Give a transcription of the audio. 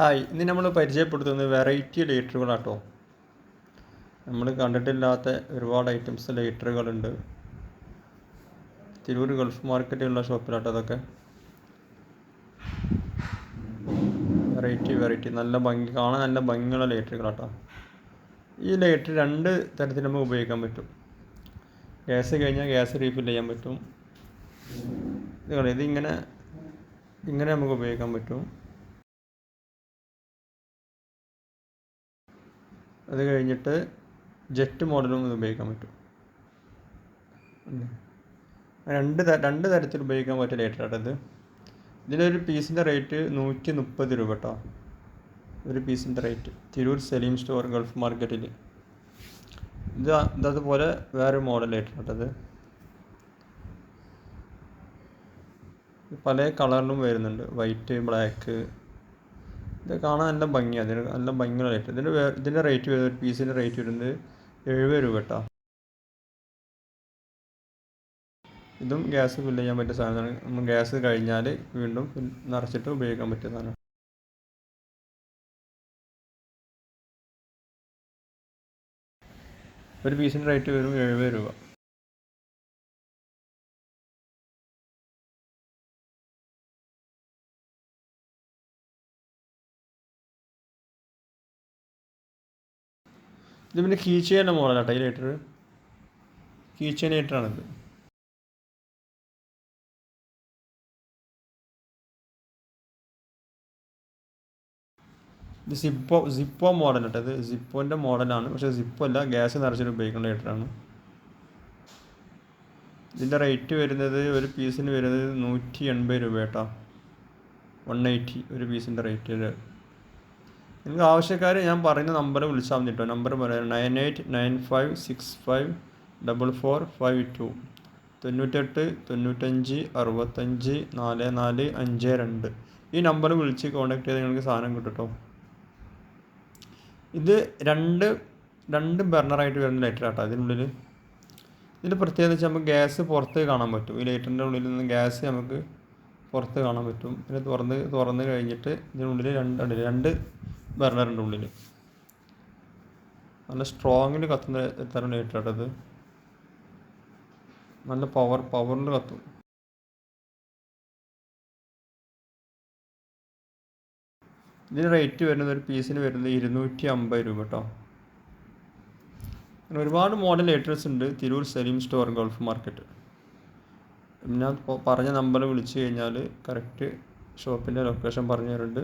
Hi ഇന്ന് നമ്മൾ പരിചയപ്പെടുത്തുന്നത് വെറൈറ്റി ലൈറ്ററുകളാട്ടോ നമ്മൾ കണ്ടിട്ടില്ലാത്ത ഒരുപാട് ഐറ്റംസ് ലൈറ്ററുകളുണ്ട് തിരൂർ ഗൾഫ് മാർക്കറ്റിലുള്ള ഷോപ്പിലാട്ടോ അതൊക്കെ. വെറൈറ്റി വെറൈറ്റി നല്ല ഭംഗി കാണാൻ നല്ല ഭംഗിയുള്ള ലൈറ്ററുകളാട്ടോ ഈ ലൈറ്റർ രണ്ട് തരത്തിൽ നമുക്ക് ഉപയോഗിക്കാൻ പറ്റും. ഗ്യാസ് കഴിഞ്ഞാൽ ഗ്യാസ് റീഫിൽ ചെയ്യാൻ പറ്റും. ഇത് ഇതിങ്ങനെ ഇങ്ങനെ നമുക്ക് ഉപയോഗിക്കാൻ പറ്റും. അത് കഴിഞ്ഞിട്ട് ജെറ്റ് മോഡലും ഇത് ഉപയോഗിക്കാൻ പറ്റും. രണ്ട് രണ്ട് തരത്തിൽ ഉപയോഗിക്കാൻ പറ്റിയ ലൈറ്റർ ഇത്. ഇതിലൊരു പീസിന്റെ റേറ്റ് നൂറ്റി മുപ്പത് രൂപ കേട്ടോ ഒരു പീസിന്റെ rate Tirur Saleem store Gulf മാർക്കറ്റിൽ ഇത് ഇതതുപോലെ വേറെ മോഡൽ ലൈറ്റർ ഇത് ഇത്. പല കളറിലും വരുന്നുണ്ട്. വൈറ്റ് ബ്ലാക്ക് ഇത് കാണാൻ നല്ല ഭംഗിയാണ് അതിന് നല്ല ഭംഗിയുള്ള റേറ്റ് ഇതിന്റെ ഇതിന്റെ റേറ്റ് വരുന്നത് ഒരു പീസിന്റെ റേറ്റ് വരുന്നത് എഴുപത് രൂപ കേട്ടോ. ഇതും ഗ്യാസ് ഫില്ല് ചെയ്യാൻ പറ്റിയ സാധനമാണ്. നമ്മൾ ഗ്യാസ് കഴിഞ്ഞാൽ വീണ്ടും നിറച്ചിട്ട് ഉപയോഗിക്കാൻ പറ്റിയ സാധനം ഒരു പീസിന്റെ റേറ്റ് വരും എഴുപത് രൂപ. ഇത് പിന്നെ കീച്ചേന്റെ മോഡലാട്ടോ ഈ ലൈറ്റർ കീച്ചേൻ ലൈറ്ററാണിത് ഇത് സിപ്പോ സിപ്പോ മോഡൽ കേട്ടോ ഇത്. സിപ്പോന്റെ മോഡലാണ്. പക്ഷേ സിപ്പോ അല്ല ഗ്യാസ് നിറച്ചിട്ട് ഉപയോഗിക്കുന്ന ലൈറ്ററാണ് ഇതിന്റെ റേറ്റ് വരുന്നത് ഒരു പീസിന് വരുന്നത് നൂറ്റി എൺപത് രൂപ കേട്ടോ വൺ എയ്റ്റി ഒരു പീസിന്റെ റേറ്റ് നിങ്ങൾക്ക് ആവശ്യക്കാർ ഞാൻ പറയുന്ന നമ്പർ വിളിച്ചാൽ മതി കേട്ടോ. നമ്പർ പറയാം nine eight nine five six five double four five two. തൊണ്ണൂറ്റെട്ട് തൊണ്ണൂറ്റഞ്ച് അറുപത്തഞ്ച് നാല് നാല് അഞ്ച് രണ്ട്. ഈ നമ്പർ വിളിച്ച് കോൺടാക്ട് ചെയ്ത് നിങ്ങൾക്ക് സാധനം കിട്ടും കേട്ടോ. ഇത് രണ്ട് രണ്ട് ബർണറായിട്ട് വരുന്ന ലൈറ്റർ ആട്ടോ അതിനുള്ളിൽ ഇതിന്റെ പ്രത്യേകത വെച്ചാൽ നമുക്ക് ഗ്യാസ് പുറത്ത് കാണാൻ പറ്റും. ഈ ലൈറ്ററിന്റെ ഉള്ളിൽ നിന്ന് ഗ്യാസ് നമുക്ക് പുറത്ത് കാണാൻ പറ്റും. പിന്നെ തുറന്ന് തുറന്ന് കഴിഞ്ഞിട്ട് ഇതിനുള്ളിൽ രണ്ട് രണ്ട് ബർണറിന്റെ ഉള്ളിൽ നല്ല സ്ട്രോങ്ങിൽ കത്തുന്ന തരം ഏറ്റാട്ടത് നല്ല പവർ പവറിൽ കത്തും. ഇതിന് റേറ്റ് വരുന്നത് ഒരു പീസിന് വരുന്നത് ഇരുന്നൂറ്റി അമ്പത് രൂപ കേട്ടോ അങ്ങനെ ഒരുപാട് മോഡൽ ലൈറ്റേഴ്സ് ഉണ്ട് Tirur Saleem store Gulf market ഞാൻ പറഞ്ഞ നമ്പർ വിളിച്ചു കഴിഞ്ഞാൽ കറക്റ്റ് ഷോപ്പിന്റെ ലൊക്കേഷൻ പറഞ്ഞു തരുന്നുണ്ട്.